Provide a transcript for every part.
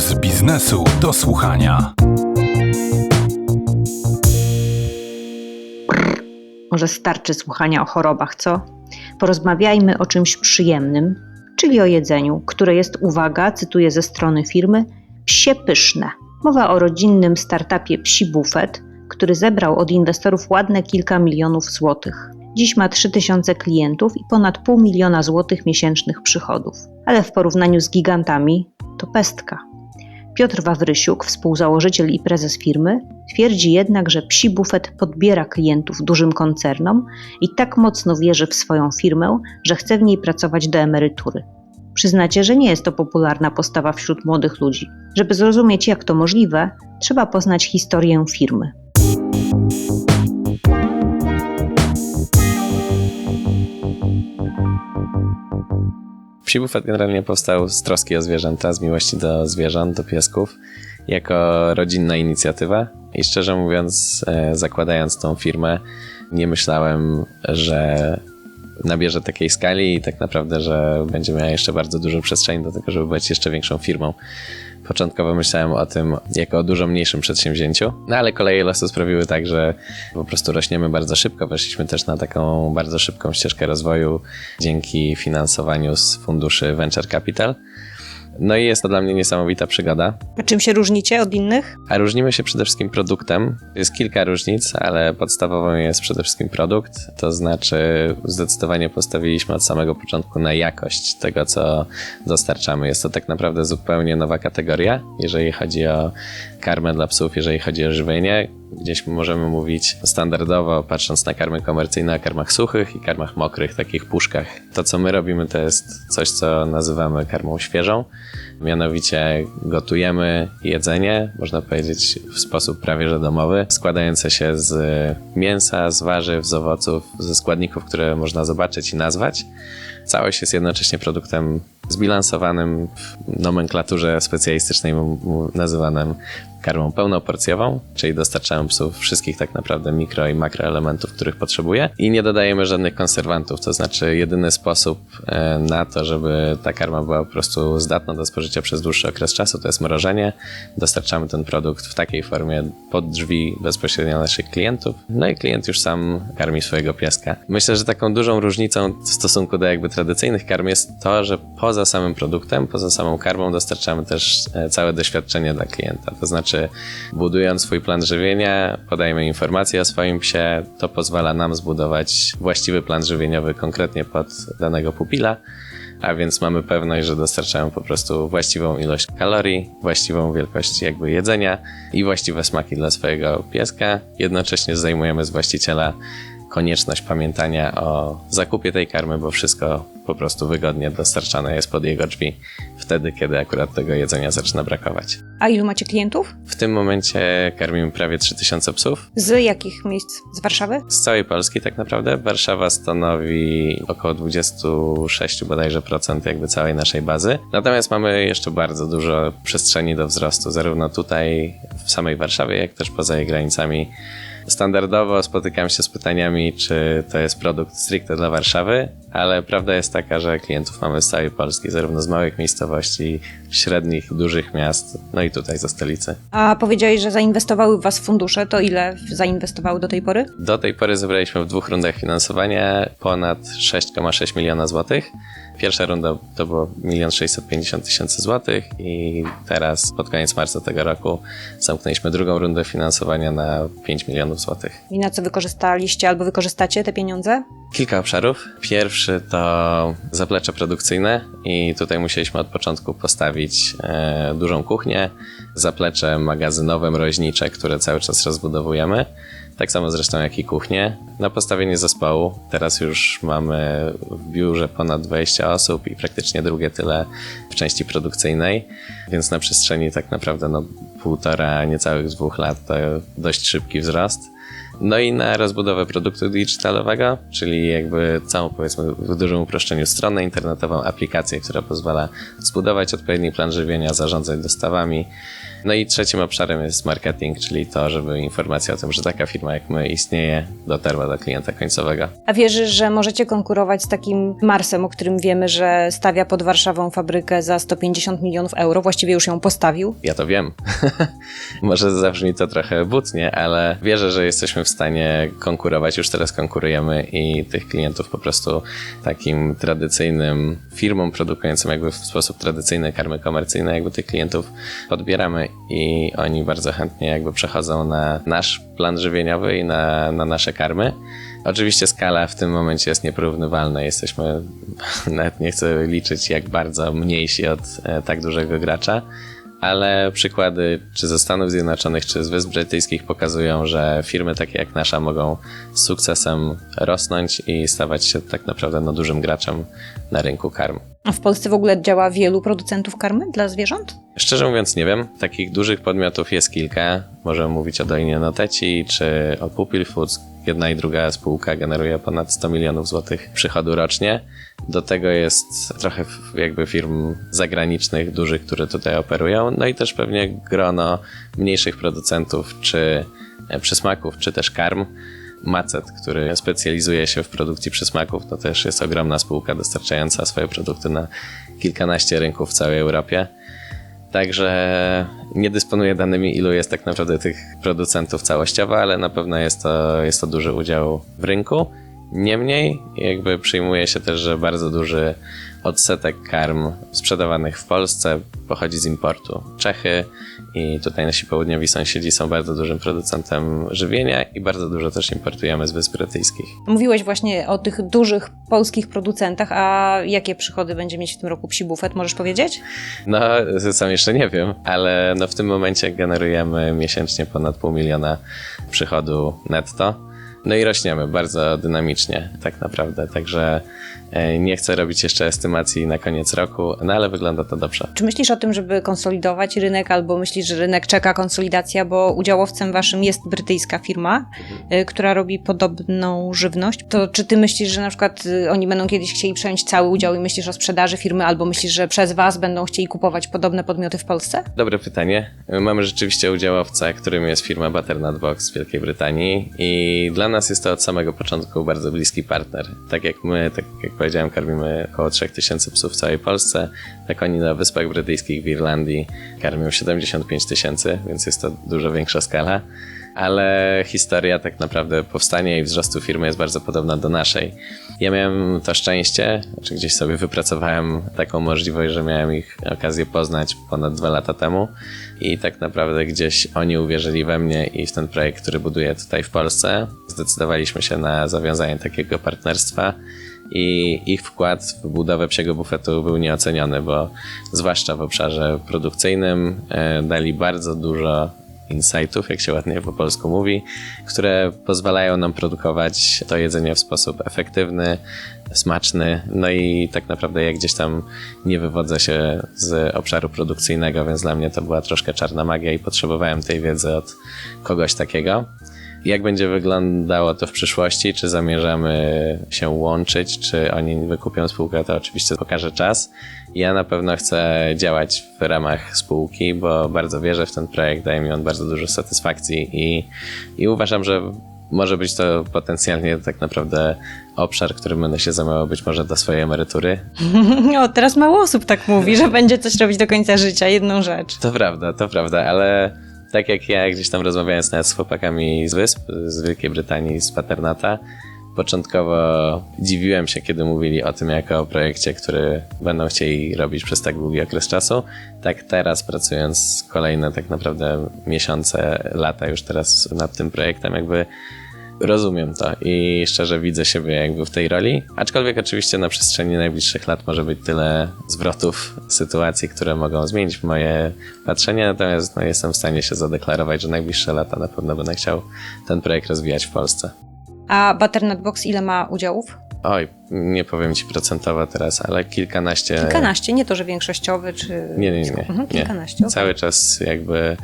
z biznesu do słuchania. Może starczy słuchania o chorobach, co? Porozmawiajmy o czymś przyjemnym, czyli o jedzeniu, które jest, uwaga, cytuję ze strony firmy, psie pyszne. Mowa o rodzinnym startupie Psi Buffet, który zebrał od inwestorów ładne kilka milionów złotych. Dziś ma 3000 klientów i ponad pół miliona złotych miesięcznych przychodów. Ale w porównaniu z gigantami to pestka. Piotr Wawrysiuk, współzałożyciel i prezes firmy, twierdzi jednak, że psi bufet podbiera klientów dużym koncernom i tak mocno wierzy w swoją firmę, że chce w niej pracować do emerytury. Przyznacie, że nie jest to popularna postawa wśród młodych ludzi. Żeby zrozumieć, jak to możliwe, trzeba poznać historię firmy. Psi generalnie powstał z troski o zwierzęta, z miłości do zwierząt, do piesków, jako rodzinna inicjatywa. I szczerze mówiąc, e, zakładając tą firmę, nie myślałem, że nabierze takiej skali i tak naprawdę, że będzie miała jeszcze bardzo dużo przestrzeni do tego, żeby być jeszcze większą firmą. Początkowo myślałem o tym jako o dużo mniejszym przedsięwzięciu, no ale koleje losu sprawiły tak, że po prostu rośniemy bardzo szybko. Weszliśmy też na taką bardzo szybką ścieżkę rozwoju dzięki finansowaniu z funduszy Venture Capital. No i jest to dla mnie niesamowita przygoda. A czym się różnicie od innych? A różnimy się przede wszystkim produktem. Jest kilka różnic, ale podstawową jest przede wszystkim produkt. To znaczy, zdecydowanie postawiliśmy od samego początku na jakość tego, co dostarczamy. Jest to tak naprawdę zupełnie nowa kategoria, jeżeli chodzi o karmę dla psów, jeżeli chodzi o żywienie. Gdzieś możemy mówić standardowo, patrząc na karmy komercyjne, o karmach suchych i karmach mokrych, takich puszkach. To, co my robimy, to jest coś, co nazywamy karmą świeżą. Mianowicie gotujemy jedzenie, można powiedzieć w sposób prawie że domowy, składające się z mięsa, z warzyw, z owoców, ze składników, które można zobaczyć i nazwać. Całość jest jednocześnie produktem zbilansowanym w nomenklaturze specjalistycznej nazywanym karmą pełnoporcjową, czyli dostarczamy wszystkich tak naprawdę mikro i makroelementów, których potrzebuje i nie dodajemy żadnych konserwantów, to znaczy jedyny sposób e, na to, żeby ta karma była po prostu zdatna do spożycia przez dłuższy okres czasu, to jest mrożenie. Dostarczamy ten produkt w takiej formie pod drzwi bezpośrednio naszych klientów, no i klient już sam karmi swojego pieska. Myślę, że taką dużą różnicą w stosunku do jakby tradycyjnych karm jest to, że poza samym produktem, poza samą karmą dostarczamy też e, całe doświadczenie dla klienta, to znaczy budując swój plan żywienia, podajemy informacje o swoim psie, to pozwala nam zbudować właściwy plan żywieniowy konkretnie pod danego pupila, a więc mamy pewność, że dostarczamy po prostu właściwą ilość kalorii, właściwą wielkość jakby jedzenia i właściwe smaki dla swojego pieska. Jednocześnie zdejmujemy z właściciela konieczność pamiętania o zakupie tej karmy, bo wszystko po prostu wygodnie dostarczane jest pod jego drzwi wtedy, kiedy akurat tego jedzenia zaczyna brakować. A ilu macie klientów? W tym momencie karmimy prawie 3000 psów. Z jakich miejsc? Z Warszawy? Z całej Polski tak naprawdę. Warszawa stanowi około 26 bodajże procent jakby całej naszej bazy. Natomiast mamy jeszcze bardzo dużo przestrzeni do wzrostu, zarówno tutaj w samej Warszawie, jak też poza jej granicami. Standardowo spotykam się z pytaniami, czy to jest produkt stricte dla Warszawy, ale prawda jest taka, że klientów mamy z całej Polski, zarówno z małych miejscowości, średnich, dużych miast, no i tutaj ze stolicy. A powiedziałeś, że zainwestowały w Was fundusze, to ile zainwestowały do tej pory? Do tej pory zebraliśmy w dwóch rundach finansowania ponad 6,6 miliona złotych. Pierwsza runda to było 1 650 tysięcy złotych i teraz pod koniec marca tego roku zamknęliśmy drugą rundę finansowania na 5 milionów złotych. I na co wykorzystaliście albo wykorzystacie te pieniądze? Kilka obszarów. Pierwszy to zaplecze produkcyjne i tutaj musieliśmy od początku postawić e, dużą kuchnię, zaplecze magazynowe, mroźnicze, które cały czas rozbudowujemy. Tak samo zresztą jak i kuchnię. Na postawienie zespołu teraz już mamy w biurze ponad 20 osób i praktycznie drugie tyle w części produkcyjnej, więc na przestrzeni tak naprawdę no, półtora, niecałych dwóch lat to dość szybki wzrost. No i na rozbudowę produktu digitalowego, czyli jakby całą powiedzmy w dużym uproszczeniu stronę internetową, aplikację, która pozwala zbudować odpowiedni plan żywienia, zarządzać dostawami, No i trzecim obszarem jest marketing, czyli to, żeby informacja o tym, że taka firma jak my istnieje, dotarła do klienta końcowego. A wierzysz, że możecie konkurować z takim Marsem, o którym wiemy, że stawia pod Warszawą fabrykę za 150 milionów euro, właściwie już ją postawił? Ja to wiem. Może zabrzmi to trochę butnie, ale wierzę, że jesteśmy w stanie konkurować. Już teraz konkurujemy i tych klientów po prostu takim tradycyjnym firmom produkującym jakby w sposób tradycyjny karmy komercyjne, jakby tych klientów podbieramy i oni bardzo chętnie jakby przechodzą na nasz plan żywieniowy i na, na nasze karmy. Oczywiście skala w tym momencie jest nieporównywalna. Jesteśmy, nawet nie chcę liczyć, jak bardzo mniejsi od e, tak dużego gracza, ale przykłady czy ze Stanów Zjednoczonych, czy z Wysp Brytyjskich pokazują, że firmy takie jak nasza mogą z sukcesem rosnąć i stawać się tak naprawdę no, dużym graczem na rynku karm. A w Polsce w ogóle działa wielu producentów karmy dla zwierząt? Szczerze mówiąc, nie wiem. Takich dużych podmiotów jest kilka. Możemy mówić o Dolinie Noteci czy o Pupil Foods. Jedna i druga spółka generuje ponad 100 milionów złotych przychodu rocznie. Do tego jest trochę jakby firm zagranicznych, dużych, które tutaj operują. No i też pewnie grono mniejszych producentów, czy przysmaków, czy też karm. Macet, który specjalizuje się w produkcji przysmaków, to też jest ogromna spółka dostarczająca swoje produkty na kilkanaście rynków w całej Europie. Także nie dysponuję danymi, ilu jest tak naprawdę tych producentów całościowo, ale na pewno jest to, jest to duży udział w rynku. Niemniej, jakby przyjmuje się też, że bardzo duży odsetek karm sprzedawanych w Polsce pochodzi z importu. Czechy i tutaj nasi południowi sąsiedzi są bardzo dużym producentem żywienia i bardzo dużo też importujemy z Wysp Brytyjskich. Mówiłeś właśnie o tych dużych polskich producentach, a jakie przychody będzie mieć w tym roku Psi Bufet, możesz powiedzieć? No, sam jeszcze nie wiem, ale no w tym momencie generujemy miesięcznie ponad pół miliona przychodu netto. No i rośniemy bardzo dynamicznie, tak naprawdę. Także nie chcę robić jeszcze estymacji na koniec roku, no ale wygląda to dobrze. Czy myślisz o tym, żeby konsolidować rynek, albo myślisz, że rynek czeka konsolidacja, bo udziałowcem waszym jest brytyjska firma, y, która robi podobną żywność? To czy ty myślisz, że na przykład y, oni będą kiedyś chcieli przejąć cały udział i myślisz o sprzedaży firmy, albo myślisz, że przez was będą chcieli kupować podobne podmioty w Polsce? Dobre pytanie. Mamy rzeczywiście udziałowca, którym jest firma Butternut Box z Wielkiej Brytanii i dla nas jest to od samego początku bardzo bliski partner. Tak jak my, tak jak powiedziałem, karmimy około 3000 psów w całej Polsce, tak oni na Wyspach Brytyjskich w Irlandii karmią 75 tysięcy, więc jest to dużo większa skala. Ale historia tak naprawdę powstania i wzrostu firmy jest bardzo podobna do naszej. Ja miałem to szczęście, czy gdzieś sobie wypracowałem taką możliwość, że miałem ich okazję poznać ponad dwa lata temu i tak naprawdę gdzieś oni uwierzyli we mnie i w ten projekt, który buduję tutaj w Polsce. Zdecydowaliśmy się na zawiązanie takiego partnerstwa i ich wkład w budowę psiego bufetu był nieoceniony, bo zwłaszcza w obszarze produkcyjnym e, dali bardzo dużo insightów, jak się ładnie po polsku mówi, które pozwalają nam produkować to jedzenie w sposób efektywny, smaczny. No i tak naprawdę ja gdzieś tam nie wywodzę się z obszaru produkcyjnego, więc dla mnie to była troszkę czarna magia i potrzebowałem tej wiedzy od kogoś takiego. Jak będzie wyglądało to w przyszłości? Czy zamierzamy się łączyć? Czy oni wykupią spółkę? To oczywiście pokaże czas. Ja na pewno chcę działać w ramach spółki, bo bardzo wierzę w ten projekt, daje mi on bardzo dużo satysfakcji i, i uważam, że może być to potencjalnie tak naprawdę obszar, którym będę się zajmował być może do swojej emerytury. O, teraz mało osób tak mówi, że będzie coś robić do końca życia, jedną rzecz. To prawda, to prawda, ale tak jak ja gdzieś tam rozmawiając nawet z chłopakami z Wysp, z Wielkiej Brytanii, z Paternata, początkowo dziwiłem się, kiedy mówili o tym jako o projekcie, który będą chcieli robić przez tak długi okres czasu. Tak teraz pracując kolejne tak naprawdę miesiące, lata już teraz nad tym projektem, jakby rozumiem to i szczerze widzę siebie jakby w tej roli. Aczkolwiek oczywiście na przestrzeni najbliższych lat może być tyle zwrotów sytuacji, które mogą zmienić moje patrzenie, natomiast no, jestem w stanie się zadeklarować, że najbliższe lata na pewno będę chciał ten projekt rozwijać w Polsce. A Butternut Box ile ma udziałów? Oj, nie powiem ci procentowo teraz, ale kilkanaście. Kilkanaście, nie to, że większościowy, czy... Nie, nie, nie. Mhm, nie. kilkanaście, okej. Cały czas jakby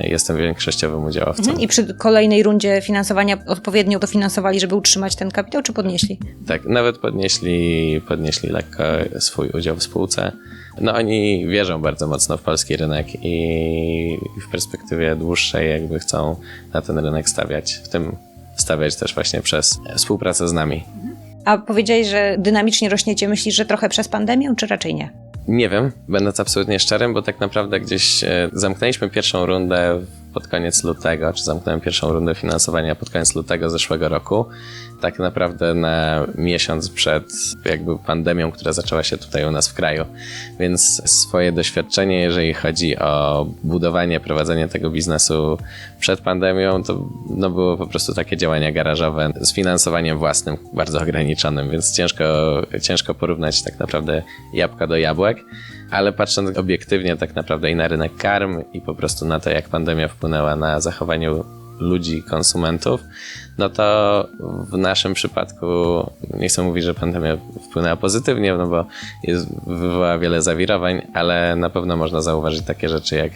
jestem większościowym udziałowcą. Mhm. I przy kolejnej rundzie finansowania odpowiednio dofinansowali, żeby utrzymać ten kapitał, czy podnieśli? Tak, nawet podnieśli, podnieśli lekko swój udział w spółce. No oni wierzą bardzo mocno w polski rynek i w perspektywie dłuższej jakby chcą na ten rynek stawiać, w tym stawiać też właśnie przez współpracę z nami. A powiedziałeś, że dynamicznie rośniecie. Myślisz, że trochę przez pandemię, czy raczej nie? Nie wiem, będąc absolutnie szczerym, bo tak naprawdę gdzieś e, zamknęliśmy pierwszą rundę pod koniec lutego, czy zamknąłem pierwszą rundę finansowania pod koniec lutego zeszłego roku. Tak naprawdę na miesiąc przed jakby pandemią, która zaczęła się tutaj u nas w kraju. Więc swoje doświadczenie, jeżeli chodzi o budowanie, prowadzenie tego biznesu przed pandemią, to no było po prostu takie działania garażowe z finansowaniem własnym, bardzo ograniczonym, więc ciężko, ciężko porównać tak naprawdę jabłka do jabłek. Ale patrząc obiektywnie tak naprawdę i na rynek karm i po prostu na to, jak pandemia wpłynęła na zachowanie ludzi, konsumentów, no to w naszym przypadku nie chcę mówić, że pandemia wpłynęła pozytywnie, no bo jest, wywołała wiele zawirowań, ale na pewno można zauważyć takie rzeczy jak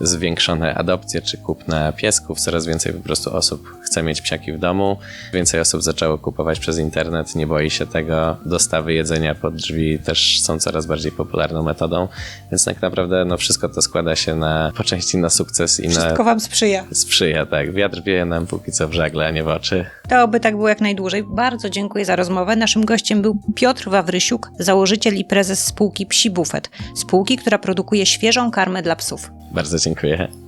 zwiększone adopcje czy kupna piesków. Coraz więcej po prostu osób chce mieć psiaki w domu. Więcej osób zaczęło kupować przez internet, nie boi się tego. Dostawy jedzenia pod drzwi też są coraz bardziej popularną metodą, więc tak naprawdę no wszystko to składa się na po części na sukces i Wszystko na wam sprzyja. sprzyja, tak. Wiatr wieje nam póki co w żagle, a nie w oczy. To oby tak było jak najdłużej. Bardzo dziękuję za rozmowę. Naszym gościem był Piotr Wawrysiuk, założyciel i prezes spółki Psi Bufet. Spółki, która produkuje świeżą karmę dla psów. Bardzo dziękuję.